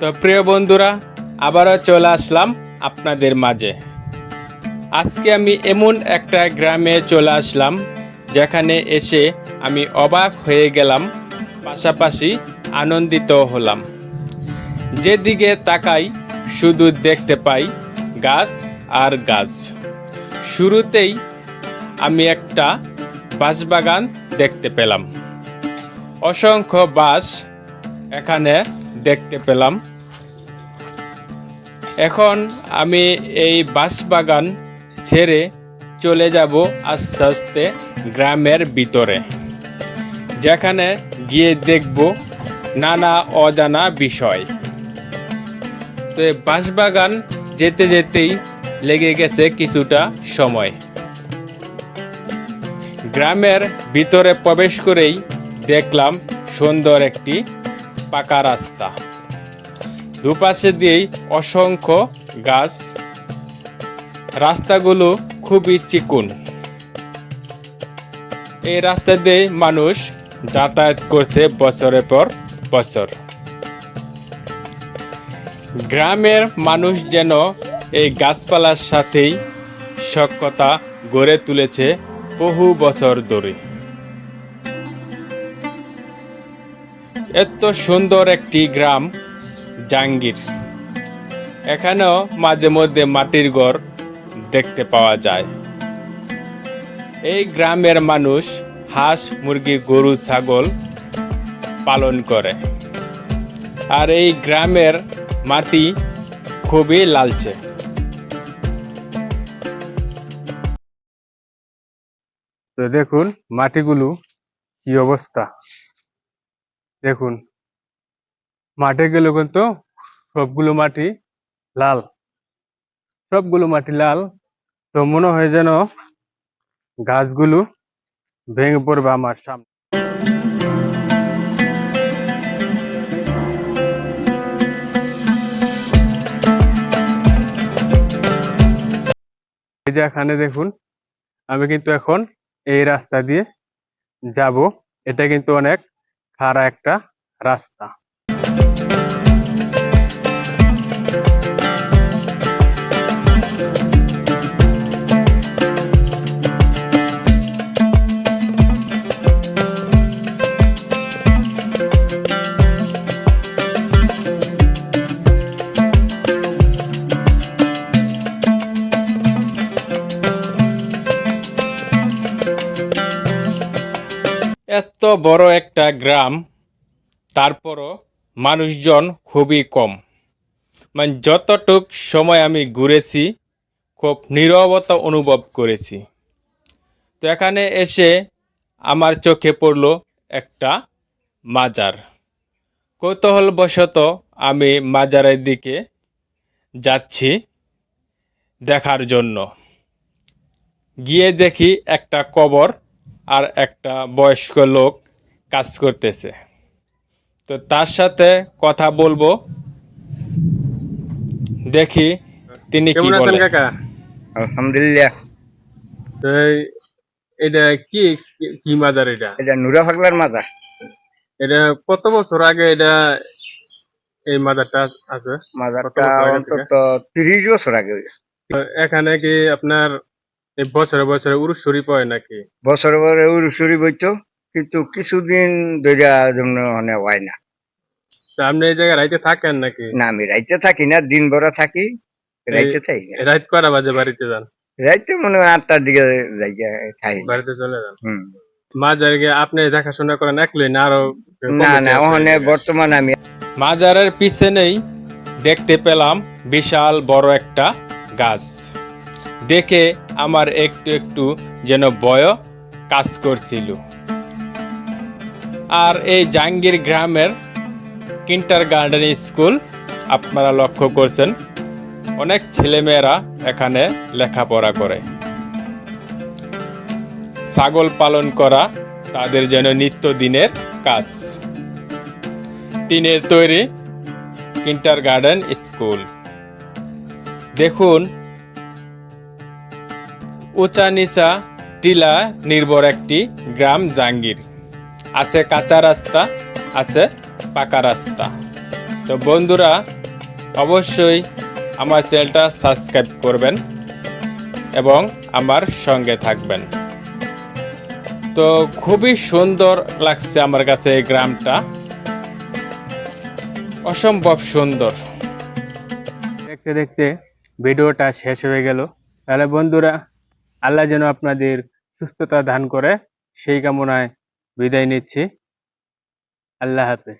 তো প্রিয় বন্ধুরা, আবারও চলে আসলাম আপনাদের মাঝে। আজকে আমি এমন একটা গ্রামে চলে আসলাম, যেখানে এসে আমি অবাক হয়ে গেলাম, পাশাপাশি আনন্দিত হলাম। যেদিকে তাকাই, শুধু দেখতে পাই গাছ আর গাছ। শুরুতেই আমি একটা বাঁশবাগান দেখতে পেলাম। অসংখ্য বাঁশ এখানে দেখতে পেলাম। এখন আমি এই বাঁশবাগান ছেড়ে চলে যাব আস্তে আস্তে গ্রামের ভিতরে, যেখানে গিয়ে দেখব নানা অজানা বিষয়। তো এই বাঁশবাগান যেতে যেতেই লেগে গেছে কিছুটা সময়। গ্রামের ভিতরে প্রবেশ করেই দেখলাম সুন্দর একটি পাকা রাস্তা। দুপাশে দিয়েই অসংখ্য গাছ। রাস্তাগুলো খুবই চিকুন। এই রাস্তা দিয়ে মানুষ যাতায়াত করছে বছরের পর বছর। গ্রামের মানুষ যেন এই গাছপালার সাথেই সক্ষতা গড়ে তুলেছে বহু বছর ধরে। এত সুন্দর একটি গ্রাম জাঙ্গির এখানেও মাঝে মধ্যে মাটির ঘর দেখতে পাওয়া যায়। এই গ্রামের মানুষ হাঁস, মুরগি, গরু, ছাগল পালন করে। আর এই গ্রামের মাটি খুবই লালচে। তো দেখুন, মাটিগুলো কি অবস্থা। দেখুন, মাঠে গেলে কিন্তু সবগুলো মাটি লাল। সবগুলো মাটি লাল, তো মনে হয় যেন গাছগুলো ভেঙে পড়বে আমার সামনে। এই যে এখানে দেখুন, আমি কিন্তু এখন এই রাস্তা দিয়ে যাব। এটা কিন্তু অনেক খাড়া একটা রাস্তা। এত বড় একটা গ্রাম, তারপরও মানুষজন খুবই কম। মানে যতটুক সময় আমি ঘুরেছি, খুব নীরবতা অনুভব করেছি। তো এখানে এসে আমার চোখে পড়ল একটা মাজার। কৌতূহলবশত আমি মাজারের দিকে যাচ্ছি দেখার জন্য। গিয়ে দেখি একটা কবর আর একটা বয়স্ক লোক কাজ করতেছে। তো তার সাথে কথা বলব। দেখি তিনি কি বলেন কাকা? আলহামদুলিল্লাহ। তো এটা কি কি- মাজার এটা? এটা নুরা পাগলার মাজার। এটা কত বছর আগে এটা এই মাজারটা আছে? মাজারটা অন্তত তিরিশ বছর আগে। তো এখানে কি আপনার বছরে বছরে উরুস শরীফ হয় নাকি? বছর পরে উরুসুরি বইতো কিন্তু কিছুদিন ধরে জন্য মানে হয় না। তো আপনি এই জায়গায় রাইতে থাকেন নাকি? না আমি রাইতে থাকি না দিন ভরা থাকি রাইতে থাকি না। রাইত করা বাজে বাড়িতে যান? রাইতে মনে হয় আটটার দিকে যাইতে থাকি বাড়িতে চলে যান? হুম। আপনি দেখাশোনা করেন একলাই না আরও না না ওখানে বর্তমানে আমি মাজারের পিছনেই দেখতে পেলাম বিশাল বড় একটা গাছ। দেখে আমার একটু একটু যেন বয় কাজ করছিল। আর এই জাঙ্গির গ্রামের কিন্টার গার্ডেন স্কুল আপনারা লক্ষ্য করছেন, অনেক ছেলেমেয়েরা এখানে লেখাপড়া করে। ছাগল পালন করা তাদের যেন নিত্যদিনের কাজ। টিনের তৈরি কিন্টার গার্ডেন স্কুল। দেখুন উঁচা নিচা টিলা নির্ভর একটি গ্রাম জাঙ্গির আছে কাঁচা রাস্তা, আছে পাকা রাস্তা। তো বন্ধুরা, অবশ্যই আমার চ্যানেলটা সাবস্ক্রাইব করবেন এবং আমার সঙ্গে থাকবেন। তো খুবই সুন্দর লাগছে আমার কাছে এই গ্রামটা। অসম্ভব সুন্দর। দেখতে দেখতে ভিডিওটা শেষ হয়ে গেল। তাহলে বন্ধুরা আল্লাহ যেন আপনাদের সুস্থতা দান করে সেই কামনায় বিদায় নিচ্ছি। আল্লাহ হাফেজ।